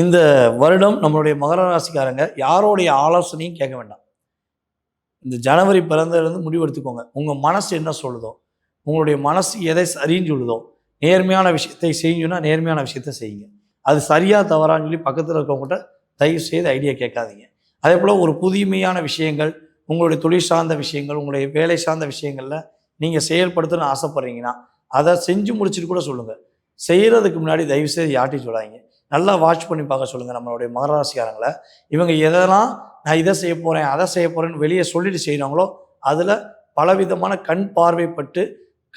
இந்த வருடம் நம்மளுடைய மகர ராசிக்காரங்க யாரோடைய ஆலோசனையும் கேட்க வேண்டாம். இந்த ஜனவரி பிறந்ததுலேருந்து முடிவெடுத்துக்கோங்க உங்கள் மனசு என்ன சொல்லுதோ உங்களுடைய மனசு எதை சரின்னு சொல்லுதோ நேர்மையான விஷயத்தை செய்யுன்னா நேர்மையான விஷயத்தை செய்யுங்க. அது சரியாக தவறான்னு சொல்லி பக்கத்தில் இருக்கவங்ககிட்ட தயவு செய்து ஐடியா கேட்காதீங்க. அதே போல் ஒரு புதுமையான விஷயங்கள் உங்களுடைய தொழில் சார்ந்த விஷயங்கள் உங்களுடைய வேலை சார்ந்த விஷயங்களில் நீங்கள் செயல்படுத்தணும்னு ஆசைப்பட்றீங்கன்னா அதை செஞ்சு முடிச்சுட்டு கூட சொல்லுங்கள் செய்கிறதுக்கு முன்னாடி தயவு செய்து சொல்லாதீங்க. நல்லா வாட்ச் பண்ணி பார்க்க சொல்லுங்கள் நம்மளுடைய மகராசிக்காரங்களை. இவங்க எதெல்லாம் நான் இதை செய்ய போகிறேன் அதை செய்ய போகிறேன்னு வெளியே சொல்லிட்டு செய்கிறாங்களோ அதில் பலவிதமான கண் பார்வைப்பட்டு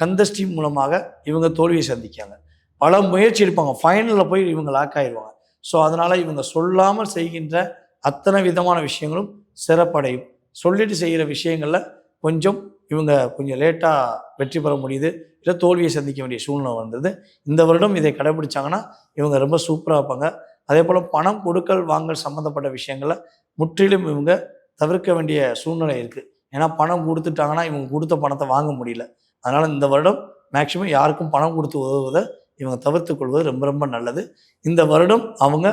கந்தஷ்டி மூலமாக இவங்க தோல்வியை சந்திக்காங்க பல முயற்சி எடுப்பாங்க. ஃபைனலில் போய் இவங்க லாக் ஆயிடுவாங்க. ஸோ அதனால் இவங்க சொல்லாமல் செய்கின்ற அத்தனை விதமான விஷயங்களும் சிறப்படையும். சொல்லிட்டு செய்கிற விஷயங்களில் கொஞ்சம் இவங்க கொஞ்சம் லேட்டாக வெற்றி பெற முடியுது. இல்லை தோல்வியை சந்திக்க வேண்டிய சூழ்நிலை வந்தது. இந்த வருடம் இதை கடைபிடிச்சாங்கன்னா இவங்க ரொம்ப சூப்பராக இருப்பாங்க. அதே போல் பணம் கொடுக்கல் வாங்கல் சம்மந்தப்பட்ட விஷயங்களை முற்றிலும் இவங்க தவிர்க்க வேண்டிய சூழ்நிலை இருக்குது ஏன்னா பணம் கொடுத்துட்டாங்கன்னா இவங்க கொடுத்த பணத்தை வாங்க முடியல. அதனால் இந்த வருடம் மேக்சிமம் யாருக்கும் பணம் கொடுத்து உதவுவதை இவங்க தவிர்த்து கொள்வது ரொம்ப ரொம்ப நல்லது. இந்த வருடம் அவங்க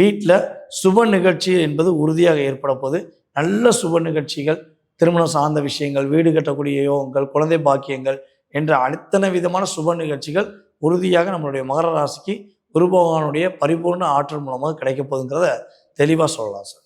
வீட்டில் சுப நிகழ்ச்சி என்பது உறுதியாக ஏற்பட போது நல்ல சுப நிகழ்ச்சிகள் திருமணம் சார்ந்த விஷயங்கள் வீடு கட்டக்கூடிய யோகங்கள் குழந்தை பாக்கியங்கள் என்ற அத்தனை விதமான சுப நிகழ்ச்சிகள் உறுதியாக நம்மளுடைய மகர ராசிக்கு குரு பகவானுடைய பரிபூர்ண ஆற்றல் மூலமாக கிடைக்க போகுதுங்கிறத தெளிவாக சொல்லலாம் சார்.